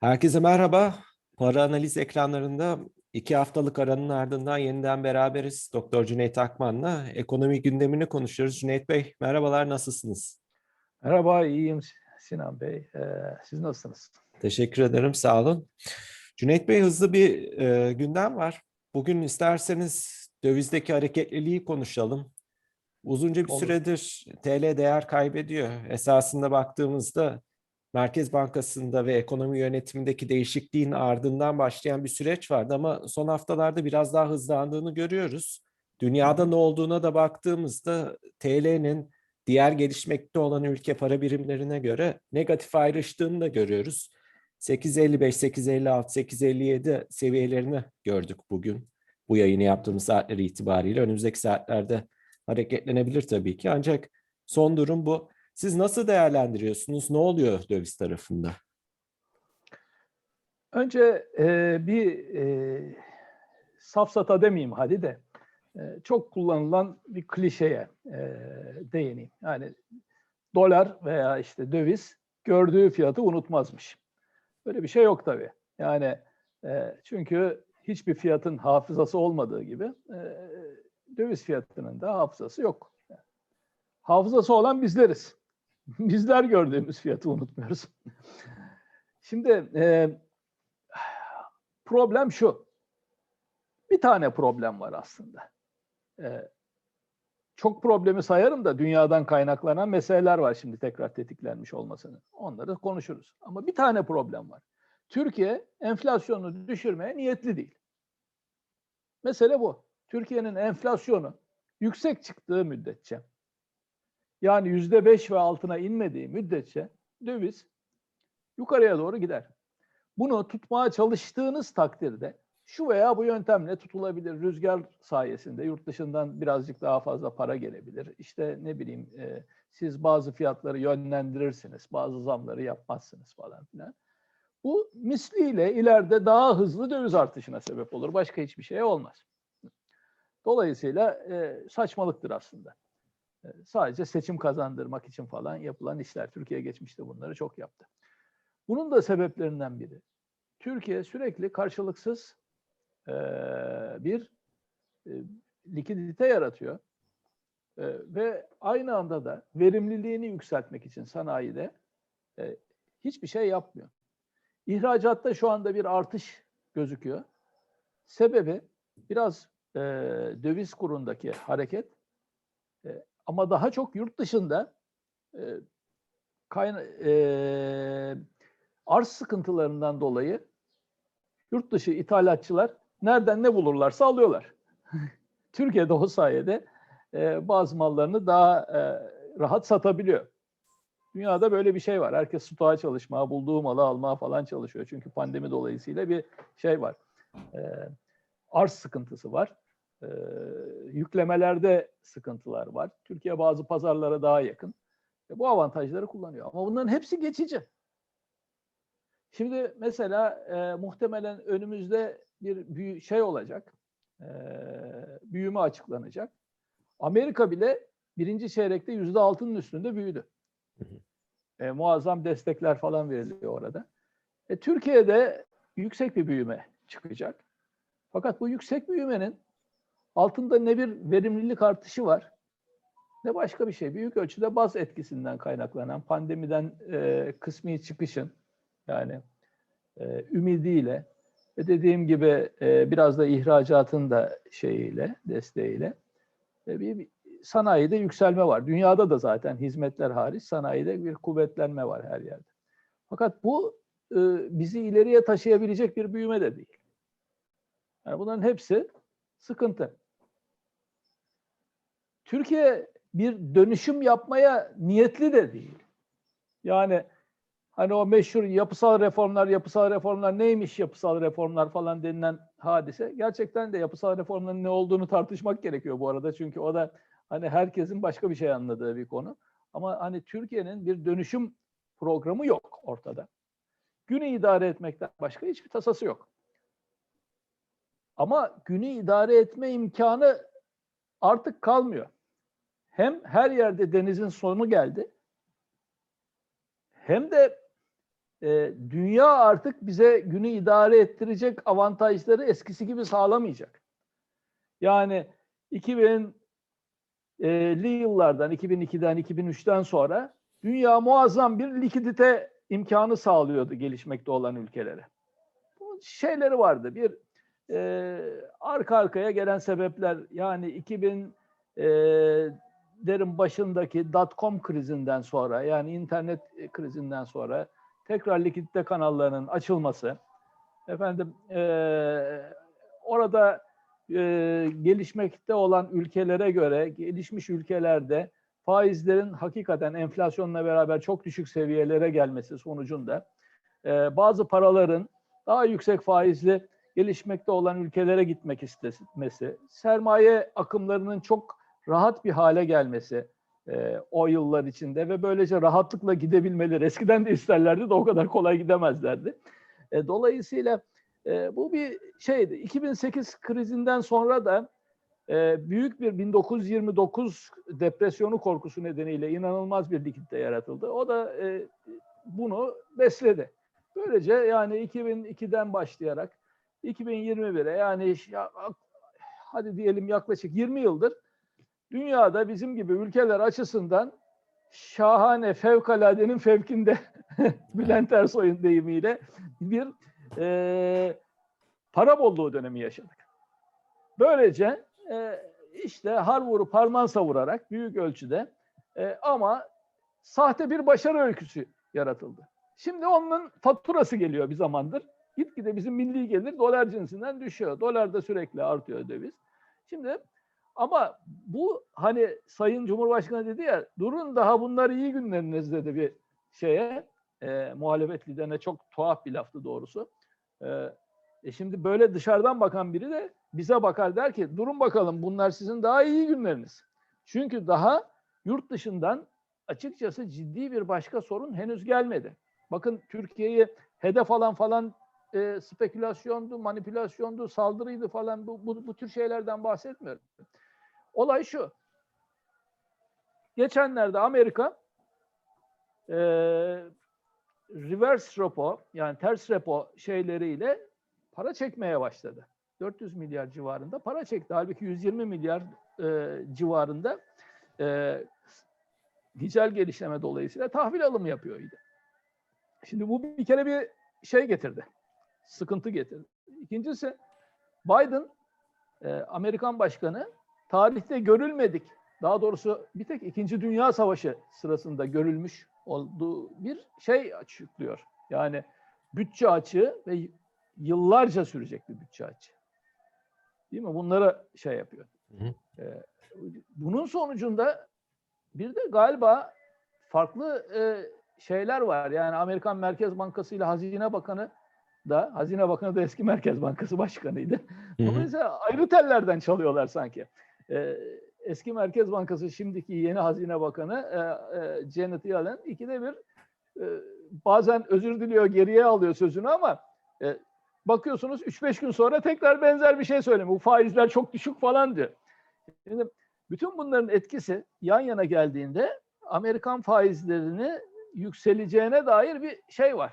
Herkese merhaba. Para analiz ekranlarında iki haftalık aranın ardından yeniden beraberiz. Doktor Cüneyt Akman'la ekonomi gündemini konuşuyoruz. Cüneyt Bey merhabalar nasılsınız? Merhaba, iyiyim Sinan Bey. Ee, siz nasılsınız? Teşekkür ederim sağ olun. Cüneyt Bey hızlı bir e, gündem var. Bugün isterseniz dövizdeki hareketliliği konuşalım. Uzunca bir Olur. süredir TL değer kaybediyor. Esasında baktığımızda Merkez Bankası'nda ve ekonomi yönetimindeki değişikliğin ardından başlayan bir süreç vardı ama son haftalarda biraz daha hızlandığını görüyoruz. Dünyada ne olduğuna da baktığımızda TL'nin diğer gelişmekte olan ülke para birimlerine göre negatif ayrıştığını da görüyoruz. 8.55, 8.56, 8.57 seviyelerini gördük bugün. Bu yayını yaptığımız saatler itibariyle önümüzdeki saatlerde hareketlenebilir tabii ki. Ancak son durum bu. Siz nasıl değerlendiriyorsunuz? Ne oluyor döviz tarafında? Önce e, bir e, safsata demeyeyim hadi de e, çok kullanılan bir klişeye e, değineyim. Yani dolar veya işte döviz gördüğü fiyatı unutmazmış. Böyle bir şey yok tabii. Yani e, çünkü hiçbir fiyatın hafızası olmadığı gibi e, döviz fiyatının da hafızası yok. Hafızası olan bizleriz. Bizler gördüğümüz fiyatı unutmuyoruz. Şimdi e, problem şu. Bir tane problem var aslında. E, çok problemi sayarım da dünyadan kaynaklanan meseleler var şimdi tekrar tetiklenmiş olmasının. Onları konuşuruz. Ama bir tane problem var. Türkiye enflasyonu düşürmeye niyetli değil. Mesele bu. Türkiye'nin enflasyonu yüksek çıktığı müddetçe yani yüzde beş ve altına inmediği müddetçe döviz yukarıya doğru gider. Bunu tutmaya çalıştığınız takdirde şu veya bu yöntemle tutulabilir. Rüzgar sayesinde yurt dışından birazcık daha fazla para gelebilir. İşte ne bileyim e, siz bazı fiyatları yönlendirirsiniz, bazı zamları yapmazsınız falan filan. Bu misliyle ileride daha hızlı döviz artışına sebep olur. Başka hiçbir şey olmaz. Dolayısıyla e, saçmalıktır aslında. E, sadece seçim kazandırmak için falan yapılan işler. Türkiye geçmişte bunları çok yaptı. Bunun da sebeplerinden biri. Türkiye sürekli karşılıksız e, bir e, likidite yaratıyor. E, ve aynı anda da verimliliğini yükseltmek için sanayide e, hiçbir şey yapmıyor. İhracatta şu anda bir artış gözüküyor. Sebebi biraz e, döviz kurundaki hareket e, ama daha çok yurt dışında e, kayna, e, arz sıkıntılarından dolayı yurt dışı ithalatçılar nereden ne bulurlarsa alıyorlar. Türkiye'de o sayede e, bazı mallarını daha e, rahat satabiliyor. Dünyada böyle bir şey var. Herkes stoğa çalışmaya, bulduğu malı almaya falan çalışıyor. Çünkü pandemi dolayısıyla bir şey var. E, arz sıkıntısı var. E, yüklemelerde sıkıntılar var. Türkiye bazı pazarlara daha yakın. E, bu avantajları kullanıyor. Ama bunların hepsi geçici. Şimdi mesela e, muhtemelen önümüzde bir büyü, şey olacak. E, büyüme açıklanacak. Amerika bile birinci çeyrekte yüzde altının üstünde büyüdü. E, muazzam destekler falan veriliyor orada. E, Türkiye'de yüksek bir büyüme çıkacak. Fakat bu yüksek büyümenin altında ne bir verimlilik artışı var ne başka bir şey. Büyük ölçüde baz etkisinden kaynaklanan pandemiden e, kısmi çıkışın yani e, ümidiyle ve dediğim gibi e, biraz da ihracatın da şeyiyle, desteğiyle e, bir, bir sanayide yükselme var. Dünyada da zaten hizmetler hariç sanayide bir kuvvetlenme var her yerde. Fakat bu e, bizi ileriye taşıyabilecek bir büyüme de değil. Yani bunların hepsi sıkıntı. Türkiye bir dönüşüm yapmaya niyetli de değil. Yani hani o meşhur yapısal reformlar, yapısal reformlar neymiş yapısal reformlar falan denilen hadise. Gerçekten de yapısal reformların ne olduğunu tartışmak gerekiyor bu arada. Çünkü o da hani herkesin başka bir şey anladığı bir konu. Ama hani Türkiye'nin bir dönüşüm programı yok ortada. Günü idare etmekten başka hiçbir tasası yok. Ama günü idare etme imkanı artık kalmıyor. Hem her yerde denizin sonu geldi hem de e, dünya artık bize günü idare ettirecek avantajları eskisi gibi sağlamayacak. Yani 2000'li yıllardan, 2002'den, 2003'ten sonra dünya muazzam bir likidite imkanı sağlıyordu gelişmekte olan ülkelere. Bu şeyleri vardı. Bir e, arka arkaya gelen sebepler yani 2000 e, derin başındaki dot-com krizinden sonra yani internet e, krizinden sonra tekrar likidite kanallarının açılması, efendim e, orada e, gelişmekte olan ülkelere göre gelişmiş ülkelerde faizlerin hakikaten enflasyonla beraber çok düşük seviyelere gelmesi sonucunda e, bazı paraların daha yüksek faizli gelişmekte olan ülkelere gitmek istemesi, sermaye akımlarının çok rahat bir hale gelmesi e, o yıllar içinde ve böylece rahatlıkla gidebilmeleri. Eskiden de isterlerdi de o kadar kolay gidemezlerdi. E, dolayısıyla e, bu bir şeydi. 2008 krizinden sonra da e, büyük bir 1929 depresyonu korkusu nedeniyle inanılmaz bir likidite yaratıldı. O da e, bunu besledi. Böylece yani 2002'den başlayarak 2021'e yani ya, hadi diyelim yaklaşık 20 yıldır dünyada bizim gibi ülkeler açısından şahane, fevkaladenin fevkinde Bülent Ersoy'un deyimiyle bir e, para bolluğu dönemi yaşadık. Böylece e, işte har vurup harman savurarak büyük ölçüde e, ama sahte bir başarı öyküsü yaratıldı. Şimdi onun faturası geliyor bir zamandır. Gitgide bizim milli gelir dolar cinsinden düşüyor. Dolar da sürekli artıyor döviz. Şimdi ama bu hani Sayın Cumhurbaşkanı dedi ya durun daha bunlar iyi günleriniz dedi bir şeye e, muhalefet liderine çok tuhaf bir laftı doğrusu. E, e şimdi böyle dışarıdan bakan biri de bize bakar der ki durun bakalım bunlar sizin daha iyi günleriniz. Çünkü daha yurt dışından açıkçası ciddi bir başka sorun henüz gelmedi. Bakın Türkiye'yi hedef alan falan e, spekülasyondu, manipülasyondu, saldırıydı falan bu, bu, bu tür şeylerden bahsetmiyorum. Olay şu. Geçenlerde Amerika e, reverse repo yani ters repo şeyleriyle para çekmeye başladı. 400 milyar civarında para çekti. Halbuki 120 milyar e, civarında e, ticel gelişleme dolayısıyla tahvil alımı yapıyordu. Şimdi bu bir kere bir şey getirdi. Sıkıntı getirdi. İkincisi Biden e, Amerikan başkanı tarihte görülmedik. Daha doğrusu bir tek İkinci Dünya Savaşı sırasında görülmüş olduğu bir şey açıklıyor. Yani bütçe açığı ve yıllarca sürecek bir bütçe açığı. Değil mi? Bunlara şey yapıyor. Hı hı. Ee, bunun sonucunda bir de galiba farklı e, şeyler var. Yani Amerikan Merkez Bankası ile Hazine Bakanı da, Hazine Bakanı da eski Merkez Bankası Başkanıydı. Dolayısıyla ayrı tellerden çalıyorlar sanki. Ee, eski Merkez Bankası, şimdiki yeni Hazine Bakanı e, e, Janet Yellen ikide bir e, bazen özür diliyor, geriye alıyor sözünü ama e, bakıyorsunuz 3-5 gün sonra tekrar benzer bir şey söylemiyor. Bu faizler çok düşük falan diyor. Şimdi bütün bunların etkisi yan yana geldiğinde Amerikan faizlerini yükseleceğine dair bir şey var.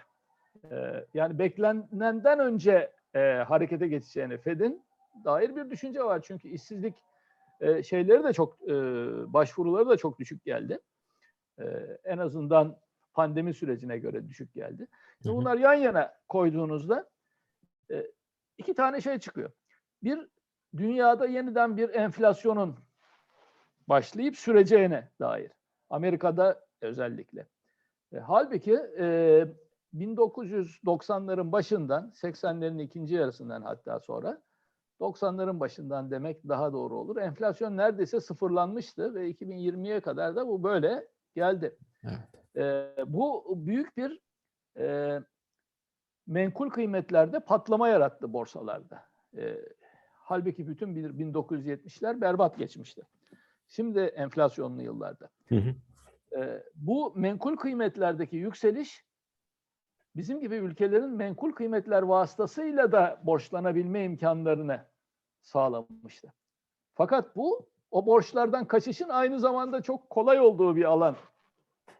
Ee, yani beklenenden önce e, harekete geçeceğine Fed'in dair bir düşünce var. Çünkü işsizlik e, şeyleri de çok e, başvuruları da çok düşük geldi. E, en azından pandemi sürecine göre düşük geldi. Hı hı. Bunlar yan yana koyduğunuzda e, iki tane şey çıkıyor. Bir dünyada yeniden bir enflasyonun başlayıp süreceğine dair. Amerika'da özellikle. E, halbuki e, 1990'ların başından, 80'lerin ikinci yarısından hatta sonra 90'ların başından demek daha doğru olur. Enflasyon neredeyse sıfırlanmıştı ve 2020'ye kadar da bu böyle geldi. Evet. E, bu büyük bir e, menkul kıymetlerde patlama yarattı borsalarda. E, halbuki bütün 1970'ler berbat geçmişti. Şimdi enflasyonlu yıllarda. Hı hı. E, bu menkul kıymetlerdeki yükseliş bizim gibi ülkelerin menkul kıymetler vasıtasıyla da borçlanabilme imkanlarını sağlamıştı. Fakat bu o borçlardan kaçışın aynı zamanda çok kolay olduğu bir alan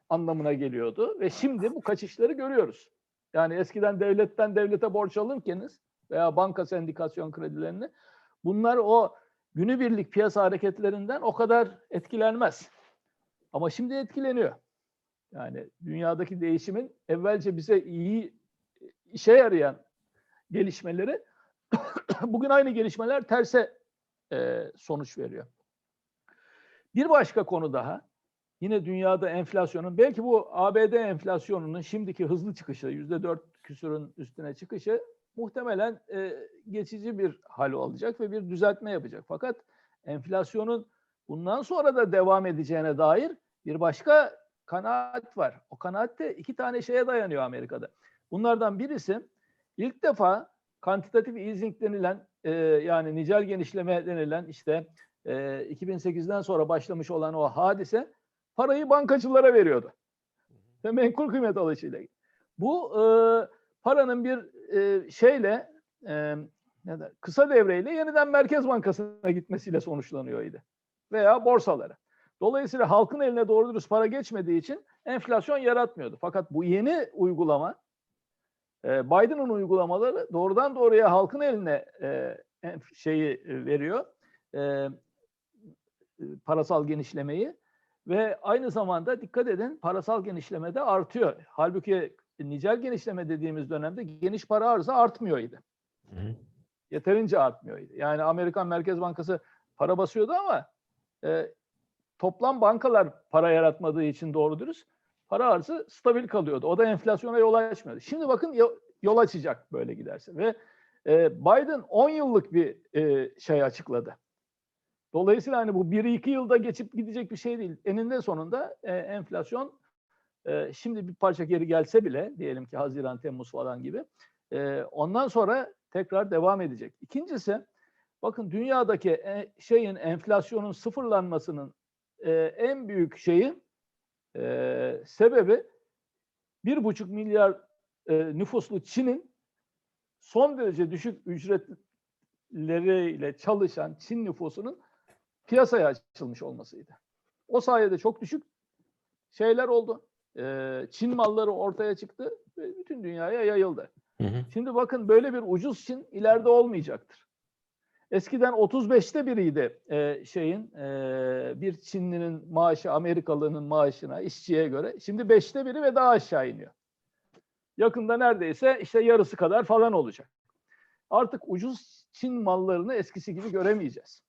anlamına geliyordu ve şimdi bu kaçışları görüyoruz. Yani eskiden devletten devlete borç alırkeniz veya banka sendikasyon kredilerini bunlar o günübirlik piyasa hareketlerinden o kadar etkilenmez. Ama şimdi etkileniyor. Yani dünyadaki değişimin evvelce bize iyi işe yarayan gelişmeleri bugün aynı gelişmeler terse e, sonuç veriyor. Bir başka konu daha yine dünyada enflasyonun belki bu ABD enflasyonunun şimdiki hızlı çıkışı yüzde dört küsurun üstüne çıkışı muhtemelen e, geçici bir hal alacak ve bir düzeltme yapacak. Fakat enflasyonun bundan sonra da devam edeceğine dair bir başka kanaat var. O kanaat de iki tane şeye dayanıyor Amerika'da. Bunlardan birisi ilk defa kantitatif easing denilen e, yani nicel genişleme denilen işte e, 2008'den sonra başlamış olan o hadise parayı bankacılara veriyordu. Ve menkul kıymet alışıyla. Bu e, paranın bir e, şeyle e, ne der, kısa devreyle yeniden Merkez Bankası'na gitmesiyle sonuçlanıyordu. Veya borsalara. Dolayısıyla halkın eline doğru dürüst para geçmediği için enflasyon yaratmıyordu. Fakat bu yeni uygulama e, Biden'ın uygulamaları doğrudan doğruya halkın eline e, şeyi e, veriyor. Parasal genişlemeyi ve aynı zamanda dikkat edin parasal genişleme de artıyor. Halbuki nicel genişleme dediğimiz dönemde geniş para arzı artmıyordu. Yeterince artmıyordu. Yani Amerikan Merkez Bankası para basıyordu ama e, toplam bankalar para yaratmadığı için doğru dürüst para arzı stabil kalıyordu. O da enflasyona yol açmıyordu. Şimdi bakın yo- yol açacak böyle giderse ve e, Biden 10 yıllık bir e, şey açıkladı. Dolayısıyla hani bu 1-2 yılda geçip gidecek bir şey değil. Eninde sonunda e, enflasyon e, şimdi bir parça geri gelse bile diyelim ki Haziran, Temmuz falan gibi e, ondan sonra tekrar devam edecek. İkincisi bakın dünyadaki e, şeyin enflasyonun sıfırlanmasının e, en büyük şeyi e, sebebi bir buçuk milyar e, nüfuslu Çin'in son derece düşük ücretleriyle çalışan Çin nüfusunun piyasaya açılmış olmasıydı. O sayede çok düşük şeyler oldu. E, Çin malları ortaya çıktı ve bütün dünyaya yayıldı. Şimdi bakın böyle bir ucuz Çin ileride olmayacaktır. Eskiden 35'te biriydi e, şeyin e, bir Çinlinin maaşı Amerikalı'nın maaşına işçiye göre. Şimdi 5'te biri ve daha aşağı iniyor. Yakında neredeyse işte yarısı kadar falan olacak. Artık ucuz Çin mallarını eskisi gibi göremeyeceğiz.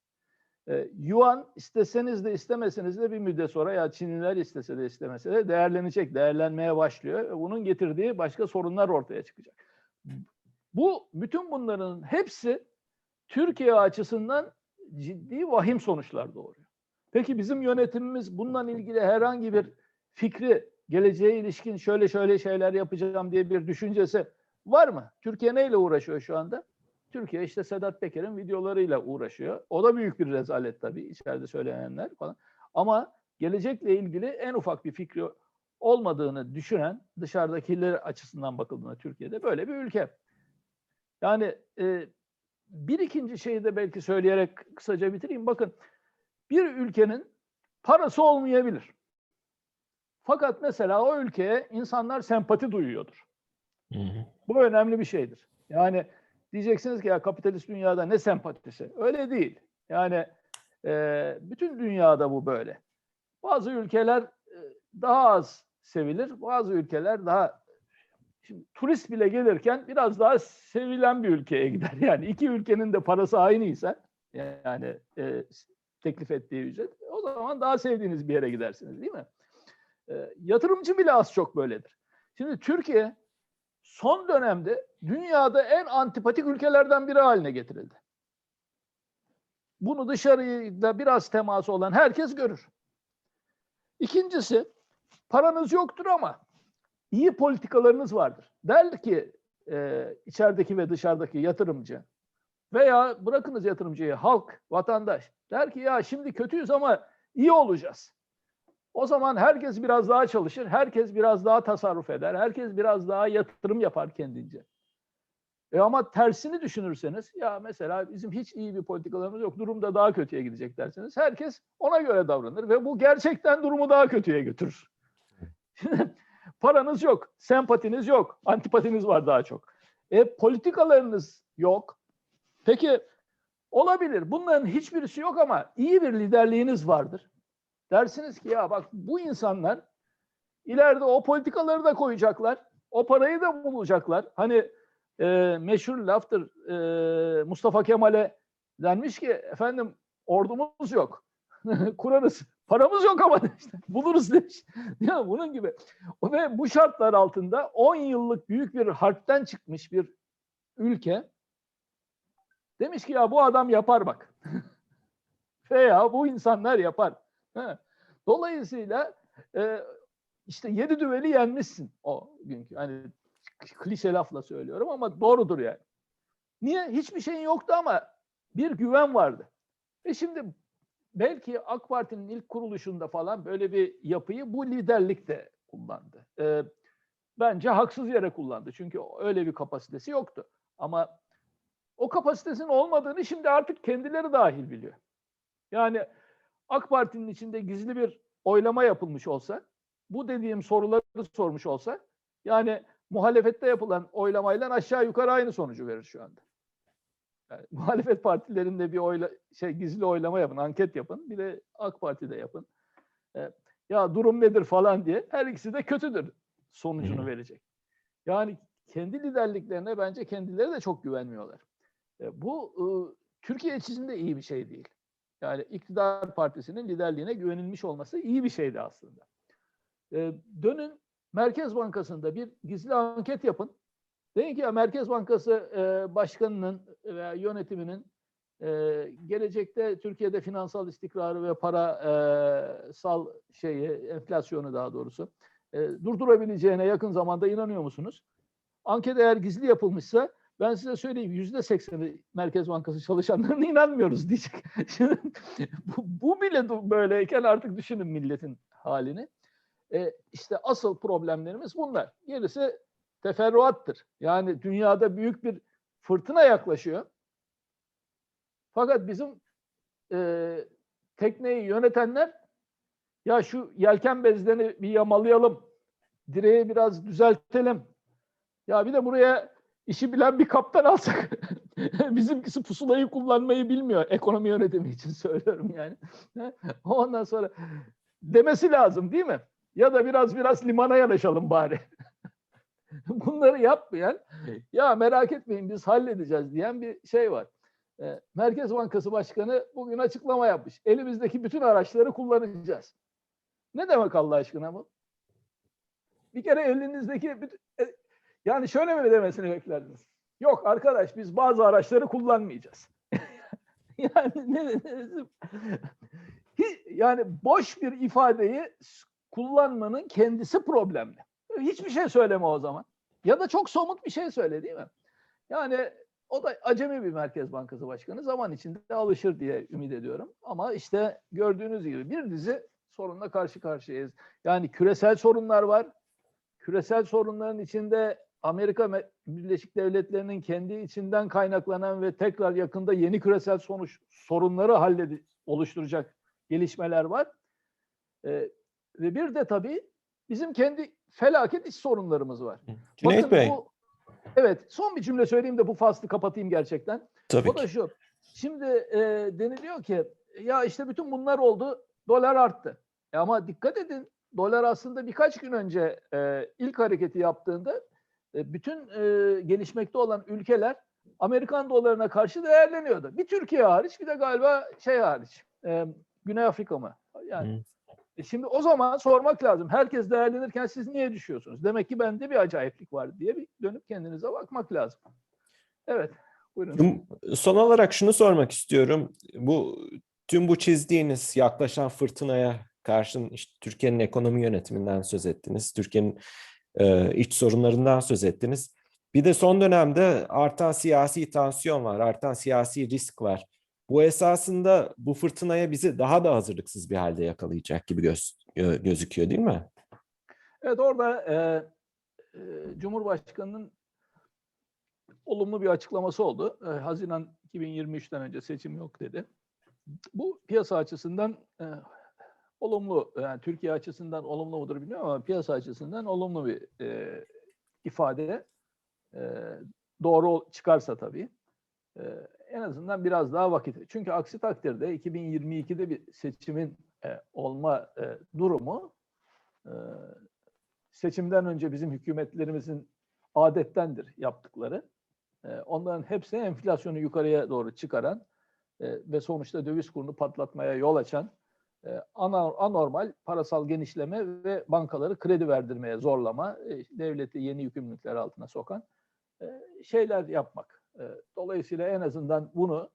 E, yuan isteseniz de istemeseniz de bir müddet sonra ya Çinliler istese de istemese de değerlenecek, değerlenmeye başlıyor. Bunun getirdiği başka sorunlar ortaya çıkacak. Bu bütün bunların hepsi Türkiye açısından ciddi vahim sonuçlar doğuruyor. Peki bizim yönetimimiz bununla ilgili herhangi bir fikri, geleceğe ilişkin şöyle şöyle şeyler yapacağım diye bir düşüncesi var mı? Türkiye neyle uğraşıyor şu anda? Türkiye işte Sedat Peker'in videolarıyla uğraşıyor. O da büyük bir rezalet tabii içeride söylenenler falan. Ama gelecekle ilgili en ufak bir fikri olmadığını düşünen dışarıdakiler açısından bakıldığında Türkiye'de böyle bir ülke. Yani e, bir ikinci şeyi de belki söyleyerek kısaca bitireyim. Bakın bir ülkenin parası olmayabilir. Fakat mesela o ülkeye insanlar sempati duyuyordur. Bu önemli bir şeydir. Yani diyeceksiniz ki ya kapitalist dünyada ne sempatisi? Öyle değil. Yani e, bütün dünyada bu böyle. Bazı ülkeler e, daha az sevilir, bazı ülkeler daha Şimdi turist bile gelirken biraz daha sevilen bir ülkeye gider. Yani iki ülkenin de parası aynıysa yani e, teklif ettiği ücret o zaman daha sevdiğiniz bir yere gidersiniz değil mi? E, yatırımcı bile az çok böyledir. Şimdi Türkiye son dönemde dünyada en antipatik ülkelerden biri haline getirildi. Bunu dışarıda biraz teması olan herkes görür. İkincisi paranız yoktur ama iyi politikalarınız vardır. Der ki e, içerideki ve dışarıdaki yatırımcı veya bırakınız yatırımcıyı halk, vatandaş der ki ya şimdi kötüyüz ama iyi olacağız. O zaman herkes biraz daha çalışır, herkes biraz daha tasarruf eder, herkes biraz daha yatırım yapar kendince. E ama tersini düşünürseniz ya mesela bizim hiç iyi bir politikalarımız yok, durum da daha kötüye gidecek derseniz herkes ona göre davranır ve bu gerçekten durumu daha kötüye götürür. Paranız yok, sempatiniz yok, antipatiniz var daha çok. E, politikalarınız yok. Peki olabilir. Bunların hiçbirisi yok ama iyi bir liderliğiniz vardır. Dersiniz ki ya bak bu insanlar ileride o politikaları da koyacaklar. O parayı da bulacaklar. Hani e, meşhur laftır e, Mustafa Kemal'e denmiş ki efendim ordumuz yok. Kurarız. Paramız yok ama işte, buluruz demiş. Ya bunun gibi. Ve bu şartlar altında 10 yıllık büyük bir harpten çıkmış bir ülke demiş ki ya bu adam yapar bak. Veya bu insanlar yapar. Dolayısıyla e, işte yedi düveli yenmişsin o günkü. Hani klişe lafla söylüyorum ama doğrudur yani. Niye? Hiçbir şeyin yoktu ama bir güven vardı. E şimdi belki AK Parti'nin ilk kuruluşunda falan böyle bir yapıyı bu liderlik de kullandı. Ee, bence haksız yere kullandı. Çünkü öyle bir kapasitesi yoktu. Ama o kapasitesinin olmadığını şimdi artık kendileri dahil biliyor. Yani AK Parti'nin içinde gizli bir oylama yapılmış olsa, bu dediğim soruları sormuş olsa, yani muhalefette yapılan oylamayla aşağı yukarı aynı sonucu verir şu anda. Yani, muhalefet partilerinde bir oyla, şey gizli oylama yapın, anket yapın. Bir de AK Parti'de yapın. E, ya durum nedir falan diye. Her ikisi de kötüdür sonucunu verecek. Yani kendi liderliklerine bence kendileri de çok güvenmiyorlar. E, bu e, Türkiye için de iyi bir şey değil. Yani iktidar partisinin liderliğine güvenilmiş olması iyi bir şeydi aslında. E, dönün Merkez Bankası'nda bir gizli anket yapın. Deyin ki Merkez Bankası e, başkanının veya yönetiminin e, gelecekte Türkiye'de finansal istikrarı ve parasal şeyi, enflasyonu daha doğrusu e, durdurabileceğine yakın zamanda inanıyor musunuz? Anket eğer gizli yapılmışsa ben size söyleyeyim yüzde sekseni Merkez Bankası çalışanlarına inanmıyoruz diyecek. Şimdi, bu, bu bile böyleyken artık düşünün milletin halini. E, işte asıl problemlerimiz bunlar. Gerisi teferruattır. Yani dünyada büyük bir fırtına yaklaşıyor. Fakat bizim e, tekneyi yönetenler ya şu yelken bezlerini bir yamalayalım, direği biraz düzeltelim. Ya bir de buraya işi bilen bir kaptan alsak. Bizimkisi pusulayı kullanmayı bilmiyor. Ekonomi yönetimi için söylüyorum yani. Ondan sonra demesi lazım değil mi? Ya da biraz biraz limana yanaşalım bari. Bunları yapmayan, ya merak etmeyin biz halledeceğiz diyen bir şey var. E, Merkez Bankası Başkanı bugün açıklama yapmış. Elimizdeki bütün araçları kullanacağız. Ne demek Allah aşkına bu? Bir kere elinizdeki bütün, e, yani şöyle mi demesini beklerdiniz? Yok arkadaş biz bazı araçları kullanmayacağız. yani ne, ne, yani boş bir ifadeyi kullanmanın kendisi problemli. Hiçbir şey söyleme o zaman. Ya da çok somut bir şey söyle değil mi? Yani o da acemi bir Merkez Bankası Başkanı zaman içinde alışır diye ümit ediyorum. Ama işte gördüğünüz gibi bir dizi sorunla karşı karşıyayız. Yani küresel sorunlar var. Küresel sorunların içinde Amerika Birleşik Devletleri'nin kendi içinden kaynaklanan ve tekrar yakında yeni küresel sonuç sorunları halledi oluşturacak gelişmeler var. Ee, ve bir de tabii bizim kendi felaket iç sorunlarımız var. Cüneyt Bakın Bey. Bu, evet son bir cümle söyleyeyim de bu faslı kapatayım gerçekten. Tabii o da ki. şu. Şimdi e, deniliyor ki ya işte bütün bunlar oldu dolar arttı. E ama dikkat edin dolar aslında birkaç gün önce e, ilk hareketi yaptığında e, bütün e, gelişmekte olan ülkeler Amerikan dolarına karşı değerleniyordu. Bir Türkiye hariç bir de galiba şey hariç e, Güney Afrika mı? Yani Hı. E Şimdi o zaman sormak lazım. Herkes değerlenirken siz niye düşüyorsunuz? Demek ki bende bir acayiplik var diye bir dönüp kendinize bakmak lazım. Evet. Buyurun. Son olarak şunu sormak istiyorum. Bu tüm bu çizdiğiniz yaklaşan fırtınaya karşın işte Türkiye'nin ekonomi yönetiminden söz ettiniz. Türkiye'nin e, iç sorunlarından söz ettiniz. Bir de son dönemde artan siyasi tansiyon var, artan siyasi risk var. Bu esasında bu fırtınaya bizi daha da hazırlıksız bir halde yakalayacak gibi göz, gö- gözüküyor değil mi? Evet orada e, e, Cumhurbaşkanı'nın olumlu bir açıklaması oldu. E, Haziran 2023'ten önce seçim yok dedi. Bu piyasa açısından e, olumlu, yani Türkiye açısından olumlu mudur bilmiyorum ama piyasa açısından olumlu bir e, ifade. E, doğru çıkarsa tabii. E, en azından biraz daha vakit. Çünkü aksi takdirde 2022'de bir seçimin e, olma e, durumu e, seçimden önce bizim hükümetlerimizin adettendir yaptıkları. E, onların hepsi enflasyonu yukarıya doğru çıkaran e, ve sonuçta döviz kurunu patlatmaya yol açan e, anormal parasal genişleme ve bankaları kredi verdirmeye zorlama, e, devleti yeni yükümlülükler altına sokan e, şeyler yapmak. E, Dolayısıyla en azından bunu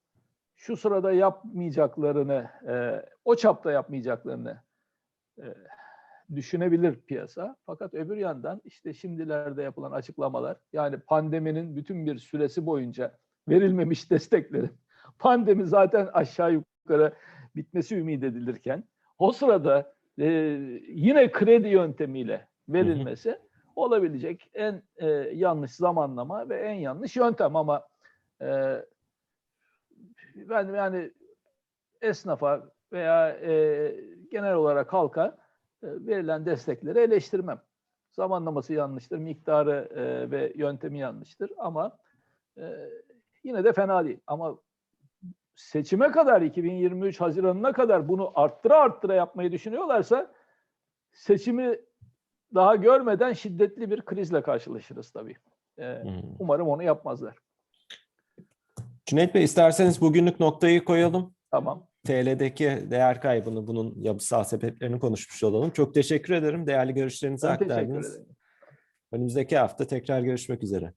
şu sırada yapmayacaklarını, e, o çapta yapmayacaklarını e, düşünebilir piyasa. Fakat öbür yandan işte şimdilerde yapılan açıklamalar, yani pandeminin bütün bir süresi boyunca verilmemiş desteklerin, pandemi zaten aşağı yukarı bitmesi ümit edilirken, o sırada e, yine kredi yöntemiyle verilmesi olabilecek en e, yanlış zamanlama ve en yanlış yöntem ama e, ben yani esnafa veya e, genel olarak halka e, verilen destekleri eleştirmem. Zamanlaması yanlıştır, miktarı e, ve yöntemi yanlıştır ama e, yine de fena değil. Ama seçime kadar 2023 Haziran'ına kadar bunu arttıra arttıra yapmayı düşünüyorlarsa seçimi daha görmeden şiddetli bir krizle karşılaşırız tabii. E, Hmm. umarım onu yapmazlar. Cüneyt Bey isterseniz bugünlük noktayı koyalım. Tamam. TL'deki değer kaybını, bunun yapısal sebeplerini konuşmuş olalım. Çok teşekkür ederim. Değerli görüşlerinizi Ben aktardınız. Önümüzdeki hafta tekrar görüşmek üzere.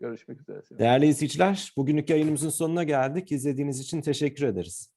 Görüşmek üzere. Değerli izleyiciler, bugünlük yayınımızın sonuna geldik. İzlediğiniz için teşekkür ederiz.